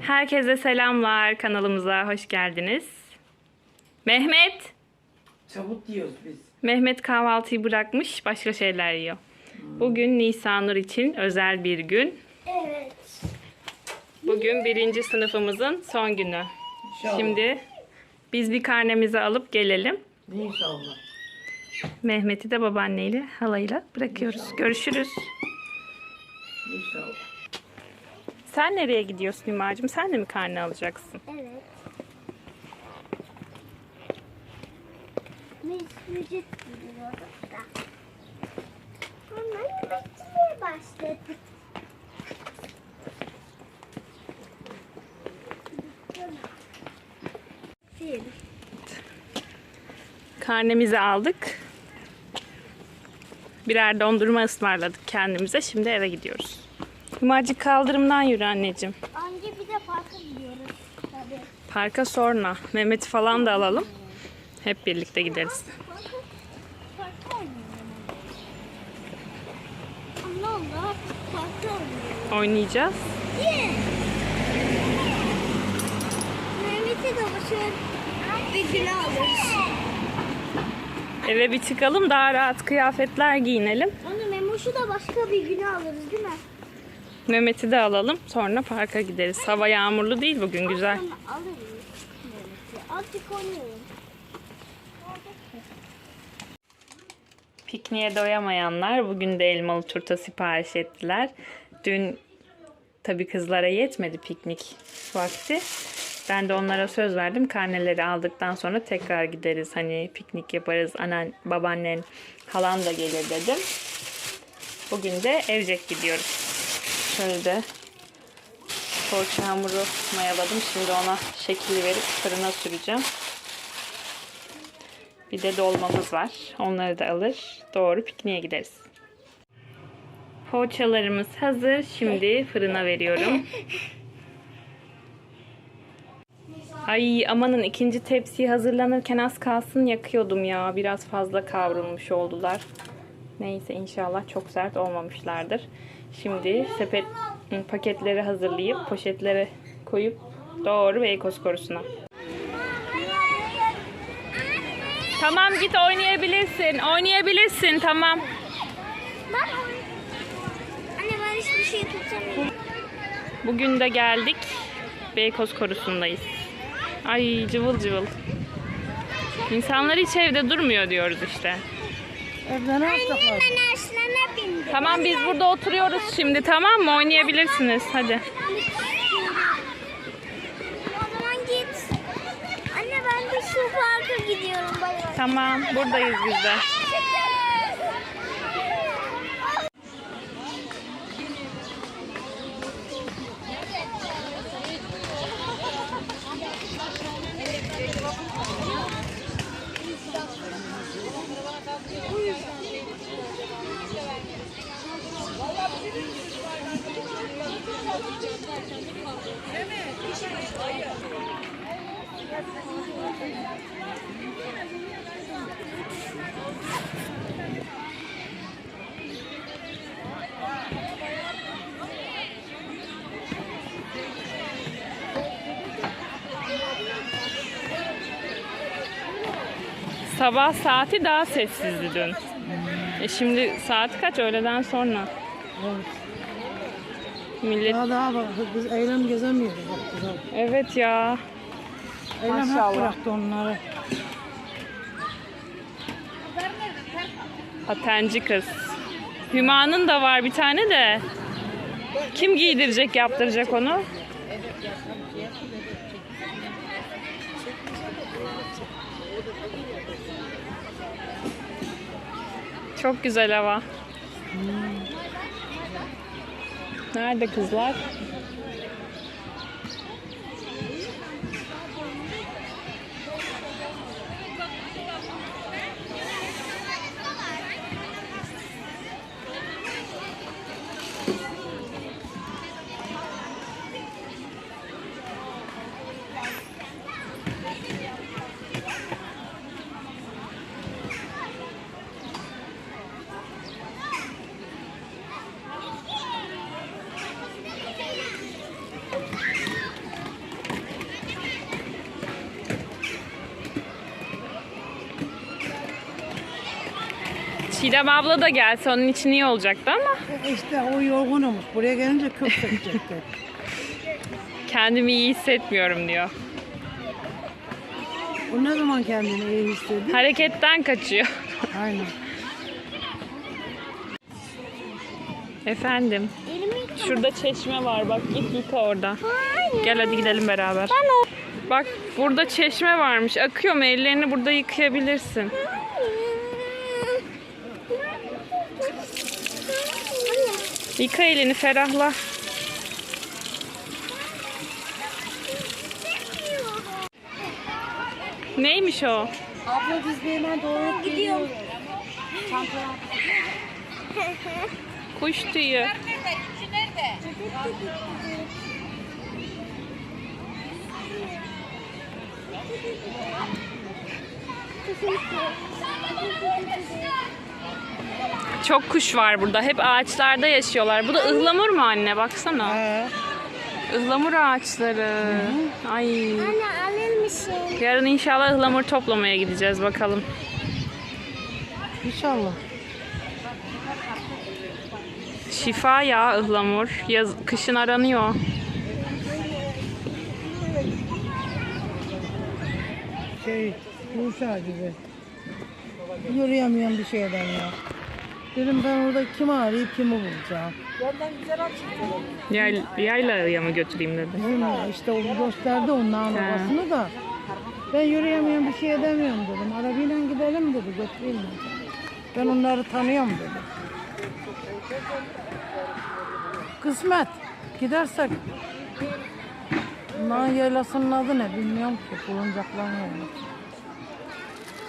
Herkese selamlar. Kanalımıza hoş geldiniz. Mehmet. Çabuk diyoruz biz. Mehmet kahvaltıyı bırakmış, başka şeyler yiyor. Bugün Nisanur için özel bir gün. Evet. Bugün birinci sınıfımızın son günü. İnşallah. Şimdi biz bir karnemizi alıp gelelim. İnşallah. Mehmet'i de babaanneyle, halayla bırakıyoruz. Görüşürüz. İnşallah. Sen nereye gidiyorsun Hümacığım? Sen de mi karne alacaksın? Evet. Biz vücut gidiyoruz da. Hemen beklemeye başladık. Film. Karnemizi aldık. Birer dondurma ısmarladık kendimize. Şimdi eve gidiyoruz. Hümacık kaldırımdan yürü anneciğim. Önce bir de parka gidiyoruz. Tabii. Parka sonra. Mehmet'i falan da alalım. Hep birlikte gideriz. Oynayacağız. Ye. Mehmet'i de başarı bir gün alırız. Eve bir çıkalım daha rahat kıyafetler giyinelim. Onu Memoş'u da başka bir güne alırız değil mi? Mehmet'i de alalım. Sonra parka gideriz. Hava yağmurlu değil bugün güzel. Pikniğe doyamayanlar bugün de elmalı turta sipariş ettiler. Dün tabii kızlara yetmedi piknik vakti. Ben de onlara söz verdim. Karneleri aldıktan sonra tekrar gideriz. Hani piknik yaparız. Annen, babaannen, halan da gelir dedim. Bugün de evcek gidiyoruz. Şöyle de poğaça hamuru mayaladım. Şimdi ona şekil verip fırına süreceğim. Bir de dolmamız var. Onları da alır. Doğru pikniğe gideriz. Poğaçalarımız hazır. Şimdi fırına veriyorum. Ay amanın ikinci tepsiyi hazırlanırken az kalsın yakıyordum ya. Biraz fazla kavrulmuş oldular. Neyse inşallah çok sert olmamışlardır. Şimdi sepet paketleri hazırlayıp poşetlere koyup doğru Beykoz korusuna. Tamam git oynayabilirsin. Oynayabilirsin tamam. Anne ben hiçbir şey tutamıyorum. Bugün de geldik. Beykoz korusundayız. Ay cıvıl cıvıl. İnsanlar hiç evde durmuyor diyoruz işte. Evde ne yapacak Ben ağaçlarına bindim. Tamam biz burada oturuyoruz şimdi tamam mı? Oynayabilirsiniz hadi. O zaman git. Anne ben de şu parka gidiyorum. Bay bay. Tamam buradayız biz de. Sabah saati daha sessizdi dün. E şimdi saat kaç? Öğleden sonra. Evet. Millet... Daha daha bak biz eylem gezemiyoruz bak güzel. Evet ya. Eylem Maşallah. hep bıraktı onları. Patenci kız. Hüma'nın da var bir tane de. Kim giydirecek, yaptıracak onu? Çok güzel hava. Nerede kızlar? Çiğdem abla da gelse onun için iyi olacaktı ama İşte o yorgun olmuş. Buraya gelince kıp kendimi iyi hissetmiyorum diyor. o ne zaman kendini iyi hissediyor? Hareketten kaçıyor. Aynen. Efendim. Şurada çeşme var bak git yıka orada. Hayır. Gel hadi gidelim beraber. Bak burada çeşme varmış. Akıyor mu? Ellerini burada yıkayabilirsin. Yıka elini ferahla. Neymiş o? Abla biz bir hemen doğru Gidiyorum. Kuş tüyü. Çok kuş var burada. Hep ağaçlarda yaşıyorlar. Bu da ıhlamur mu anne? Baksana. Ha. Ihlamur ağaçları. Ay. Anne alır mısın? Yarın inşallah ıhlamur toplamaya gideceğiz bakalım. İnşallah. Şifa ya ıhlamur. Yaz, kışın aranıyor. Şey, Bursa gibi. Yürüyemiyorum bir şeyden ya. Dedim ben orada kimi arayıp kimi bulacağım. Yay, yaylaya mı götüreyim dedi. Bilmiyorum işte o gösterdi onun arabasını da. Ben yürüyemiyorum bir şey edemiyorum dedim. Arabayla gidelim dedi götüreyim dedi. Ben onları tanıyorum dedi. Kısmet. Gidersek. Bunların yaylasının adı ne bilmiyorum ki. Bulunacakların yaylası.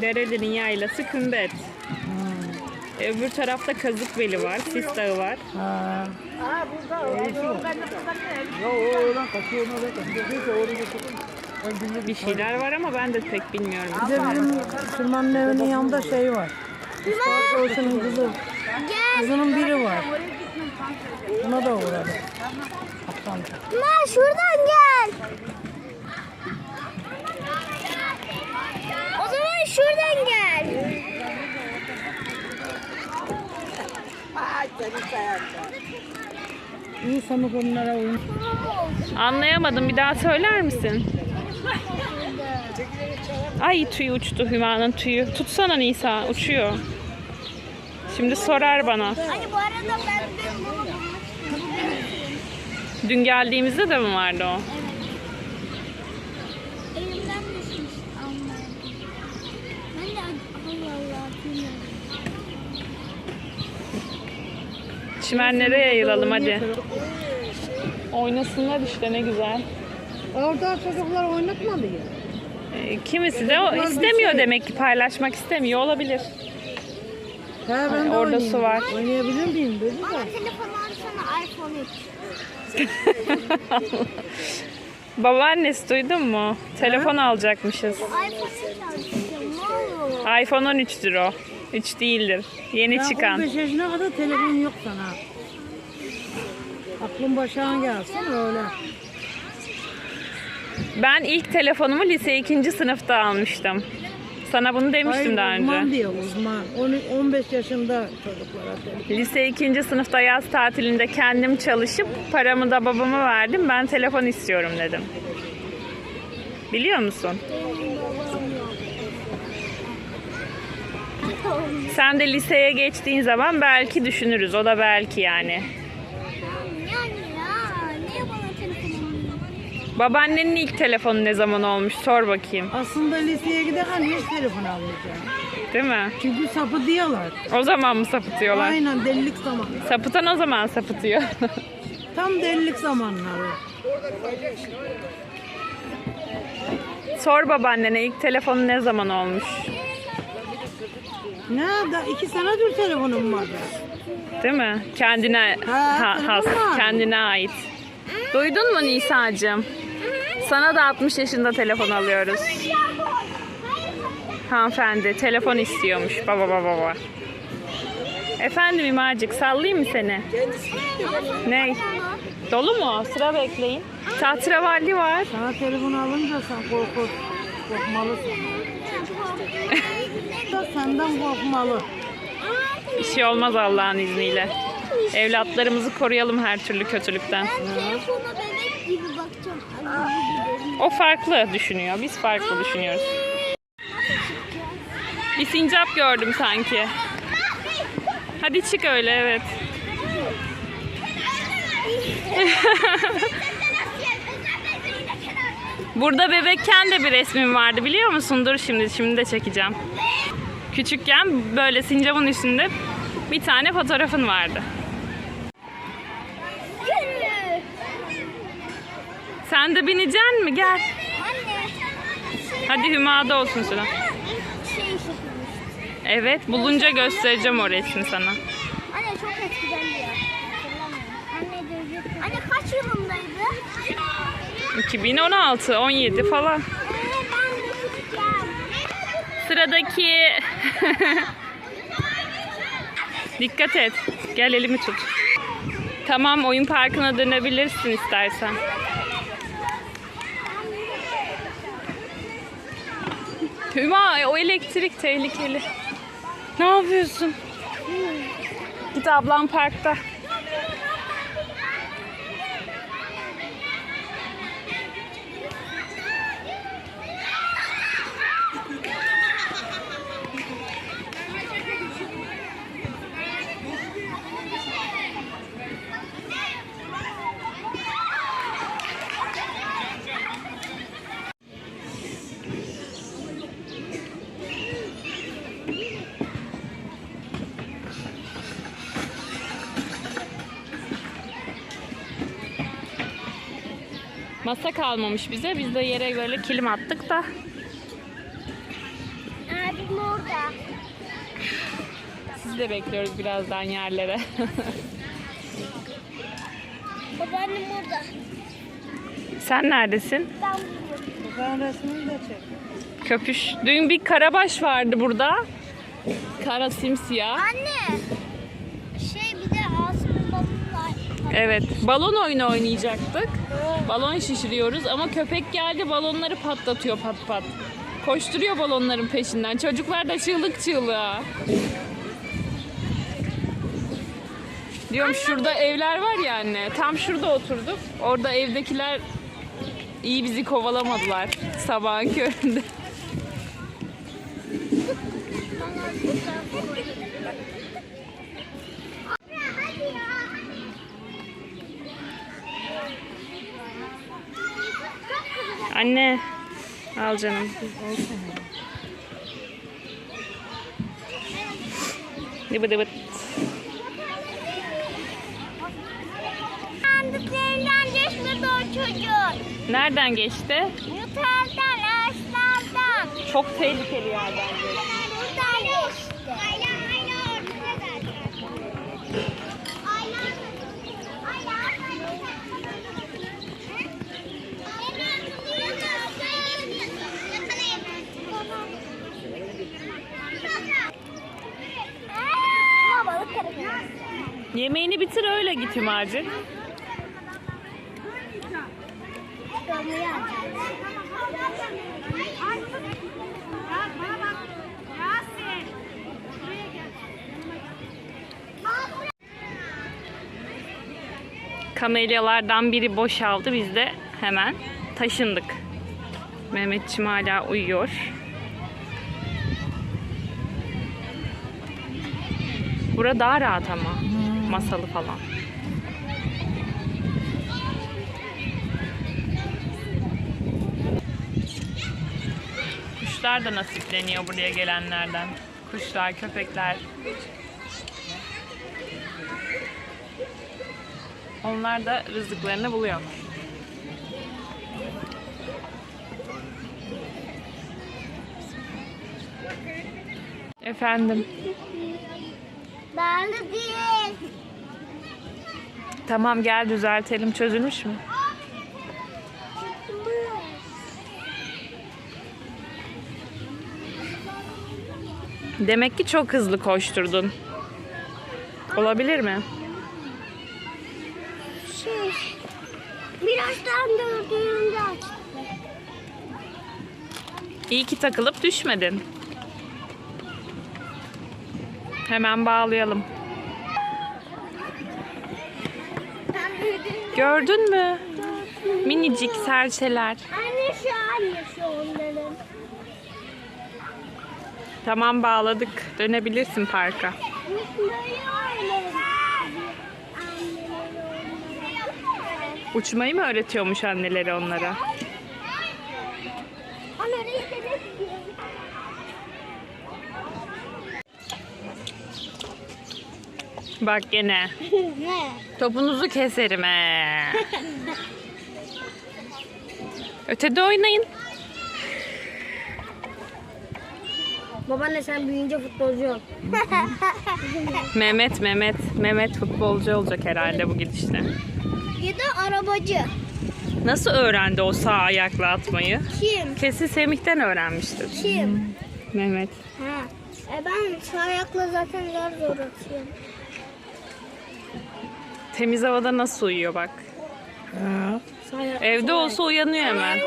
Derelerin yaylası Kümbet. Hmm. Öbür tarafta Kazıkbeli var, Sis Dağı var. Ha. Bir şeyler var ama ben de pek bilmiyorum. Bir de bizim Süleyman'ın evinin yanında şey var. Mustafa Çavuş'un kızı. Gel. Kızının biri var. Buna da uğradı. Ma şuradan gel. O zaman şuradan gel. Anlayamadım. Bir daha söyler misin? Ay tüyü uçtu Hüma'nın tüyü. Tutsana Nisa uçuyor. Şimdi sorar bana. Hani bu arada ben de bunu bulmuştum. Dün geldiğimizde de mi vardı o? Elimden düşmüş. Allah'ım. Ben de Allah Allah bilmiyorum. Çimenlere yayılalım hadi. Oynasınlar işte ne güzel. Orada çocuklar oynatmadı ya. Ee, Kimisi de o istemiyor demek ki paylaşmak istemiyor olabilir. He ben de orada oynayayım. su var. Oynayabilir miyim dedi Bana de. telefonu alsana iPhone 3. Babaannesi duydun mu? Telefon alacakmışız. iPhone 3 alacağım. Ne olur? iPhone 13'tür o. 3 değildir. Yeni Ya çıkan. 15 yaşına kadar telefon yok sana. Aklın başına gelsin öyle. Ben ilk telefonumu lise 2. sınıfta almıştım. Sana bunu demiştim Hayır, daha uzman önce. diyor uzman. On- 15 yaşında çocuklara telefon. Lise 2. sınıfta yaz tatilinde kendim çalışıp paramı da babama verdim. Ben telefon istiyorum dedim. Biliyor musun? Sen de liseye geçtiğin zaman belki düşünürüz. O da belki yani. Babaannenin ilk telefonu ne zaman olmuş? Sor bakayım. Aslında liseye giderken hiç telefon almayacağım. Değil mi? Çünkü sapı diyorlar. O zaman mı sapıtıyorlar? Aynen delilik zamanı. Sapıtan o zaman sapıtıyor. Tam delilik zamanları. Sor babaannene ilk telefonu ne zaman olmuş? Ne da iki senedir telefonum var. Değil mi? Kendine Ha, ha, has, var. kendine ait. Duydun mu Nisa'cığım? Sana da 60 yaşında telefon alıyoruz. Hanımefendi telefon istiyormuş. Baba baba baba. Efendim İmacık sallayayım mı seni? Ney? Dolu mu? Sıra bekleyin. Tahterevalli var. Sana telefon alınca sen korkut. Korkmalısın. Da senden korkmalı. Bir şey olmaz Allah'ın izniyle. Evlatlarımızı koruyalım her türlü kötülükten. Ben telefona bebek gibi bakacağım. Ay, gidelim. O farklı düşünüyor. Biz farklı düşünüyoruz. Bir sincap gördüm sanki. Hadi çık öyle evet. Burada bebekken de bir resmim vardı biliyor musun? Dur şimdi şimdi de çekeceğim. Küçükken böyle sincapın üstünde bir tane fotoğrafın vardı. Sen de bineceksin mi? Gel. Hadi Hüma'da olsun sıra. Evet bulunca göstereceğim o resmi sana. Anne çok eskiden ya. Anne kaç yılındaydı? 2016, 17 falan. Ee, ben de küçükken. Sıradaki. Dikkat et. Gel elimi tut. Tamam oyun parkına dönebilirsin istersen. Hüma o elektrik tehlikeli. Ne yapıyorsun? Git ablam parkta. Masa kalmamış bize. Biz de yere böyle kilim attık da. Abim orada. Sizi de bekliyoruz birazdan yerlere. Babaannem orada. Sen neredesin? Ben buradayım. Ben resmini de çek. Köpüş. Dün bir karabaş vardı burada. Kara simsiyah. Anne. Şey bir de Asım'ın babası var. Evet. Balon oyunu oynayacaktık. Balon şişiriyoruz ama köpek geldi balonları patlatıyor pat pat. Koşturuyor balonların peşinden. Çocuklar da çığlık çığlığa. Diyorum şurada evler var ya anne. Tam şurada oturduk. Orada evdekiler iyi bizi kovalamadılar sabahın köründe. Anne. Al canım. Dıbı dıbı. Sandıklarından geçmedi o çocuk. Nereden geçti? Yukarıdan, ağaçlardan. Çok tehlikeli yerden geçti. Buradan geçti. Yemeğini bitir öyle git Hümacık. Kamelyalardan biri boşaldı. Biz de hemen taşındık. Mehmetçim hala uyuyor. Bura daha rahat ama. Masalı falan. Kuşlar da nasipleniyor buraya gelenlerden. Kuşlar, köpekler. Onlar da rızıklarını buluyor. Efendim. De değil. Tamam gel düzeltelim. Çözülmüş mü? Demek ki çok hızlı koşturdun. Olabilir mi? Şey, birazdan dördüğümde açtı. İyi ki takılıp düşmedin. Hemen bağlayalım. Gördün mü? Minicik serçeler. Anne şu an şu onların. Tamam bağladık. Dönebilirsin parka. Uçmayı mı öğretiyormuş anneleri onlara? Onları izledik. Bak gene. ne? Topunuzu keserim he. Ötede oynayın. Babaanne sen büyüyünce futbolcu ol. Mehmet, Mehmet, Mehmet futbolcu olacak herhalde bu gidişle. ya da arabacı. Nasıl öğrendi o sağ ayakla atmayı? Kim? Kesin Semih'ten öğrenmiştir. Kim? Mehmet. Ha. E ben sağ ayakla zaten zor zor atıyorum. Temiz havada nasıl uyuyor bak. Sağ ayak. Evde olsa uyanıyor hemen.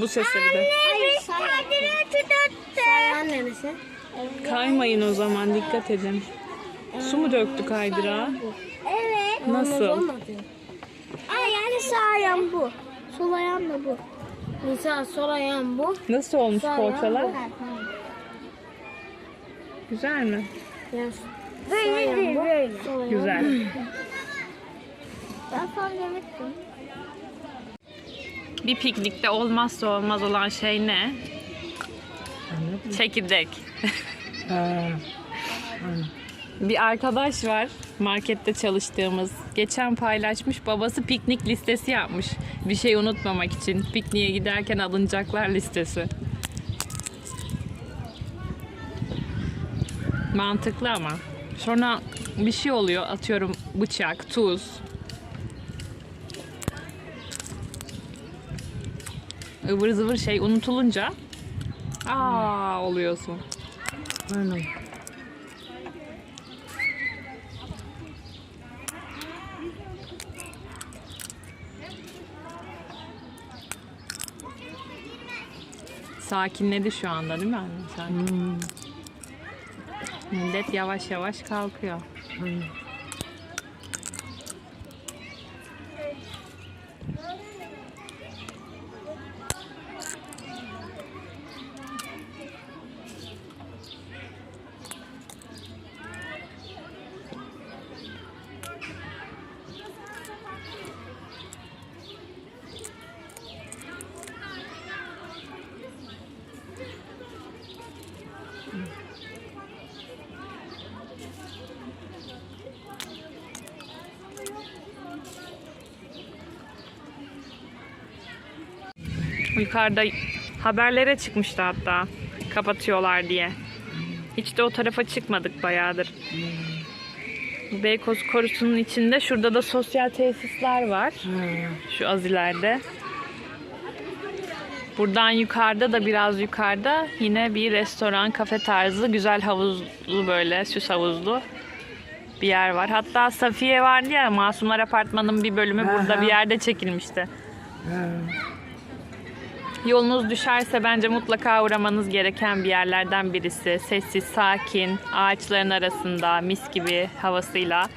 Bu sese bir de. Kaymayın o zaman dikkat edin. Su mu döktü kaydırağa? Evet. Nasıl? Ay yani sağ ayağım bu. Sol ayağım da bu. Nisa sol ayağım bu. Nasıl olmuş poğaçalar? Güzel mi? Yes. Böyle değil böyle. Güzel. Ben. Bir piknikte olmazsa olmaz olan şey ne? Çekirdek. Bir arkadaş var markette çalıştığımız. Geçen paylaşmış babası piknik listesi yapmış. Bir şey unutmamak için. Pikniğe giderken alınacaklar listesi. Mantıklı ama. Sonra bir şey oluyor. Atıyorum bıçak, tuz. Ivır zıvır şey unutulunca aa oluyorsun. Aynen. Sakinledi şu anda değil mi anne? Sakin. Millet yavaş yavaş kalkıyor. Yukarıda haberlere çıkmıştı hatta kapatıyorlar diye. Hiç de o tarafa çıkmadık bayağıdır. Beykoz korusunun içinde şurada da sosyal tesisler var. Şu az ileride. Buradan yukarıda da biraz yukarıda yine bir restoran, kafe tarzı güzel havuzlu böyle süs havuzlu bir yer var. Hatta Safiye vardı ya Masumlar Apartmanı'nın bir bölümü burada bir yerde çekilmişti. Yolunuz düşerse bence mutlaka uğramanız gereken bir yerlerden birisi. Sessiz, sakin, ağaçların arasında mis gibi havasıyla.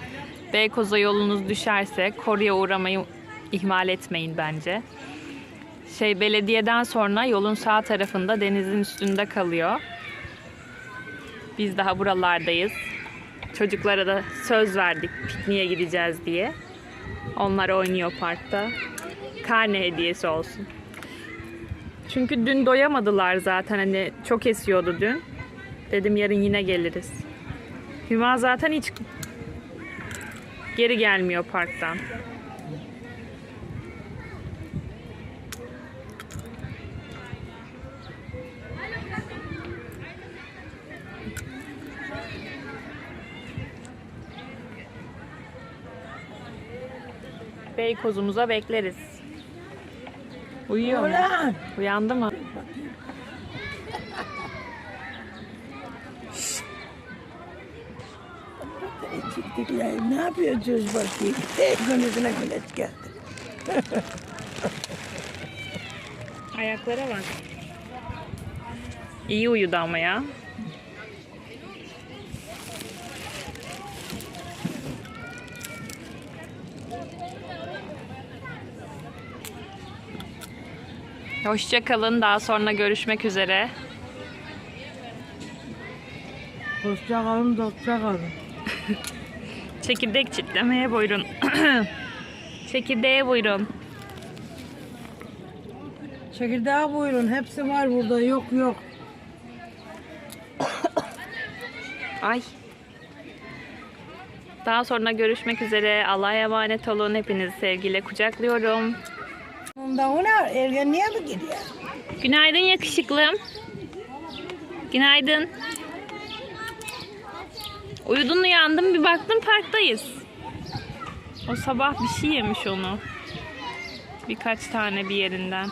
Beykoz'a yolunuz düşerse Koru'ya uğramayı ihmal etmeyin bence. Şey belediyeden sonra yolun sağ tarafında denizin üstünde kalıyor. Biz daha buralardayız. Çocuklara da söz verdik pikniğe gideceğiz diye. Onlar oynuyor parkta. Karne hediyesi olsun. Çünkü dün doyamadılar zaten hani çok esiyordu dün. Dedim yarın yine geliriz. Hüma zaten hiç geri gelmiyor parktan. Beykozumuza bekleriz. Uyuyor mu? Ulan! Uyandı mı? Çıktıklar. Ne yapıyorsunuz bakayım? Günüzüne güneş geldi. Ayaklara bak. İyi uyudu ama ya. Hoşça kalın. Daha sonra görüşmek üzere. Hoşça kalın, dostça kalın. Çekirdek çitlemeye buyurun. Çekirdeğe buyurun. Çekirdeğe buyurun. Hepsi var burada. Yok yok. Ay. Daha sonra görüşmek üzere. Allah'a emanet olun. Hepinizi sevgiyle kucaklıyorum. Ondan o ne? Ergenliğe mi gidiyor? Günaydın yakışıklım. Günaydın. Uyudun uyandım bir baktım parktayız. O sabah bir şey yemiş onu. Birkaç tane bir yerinden.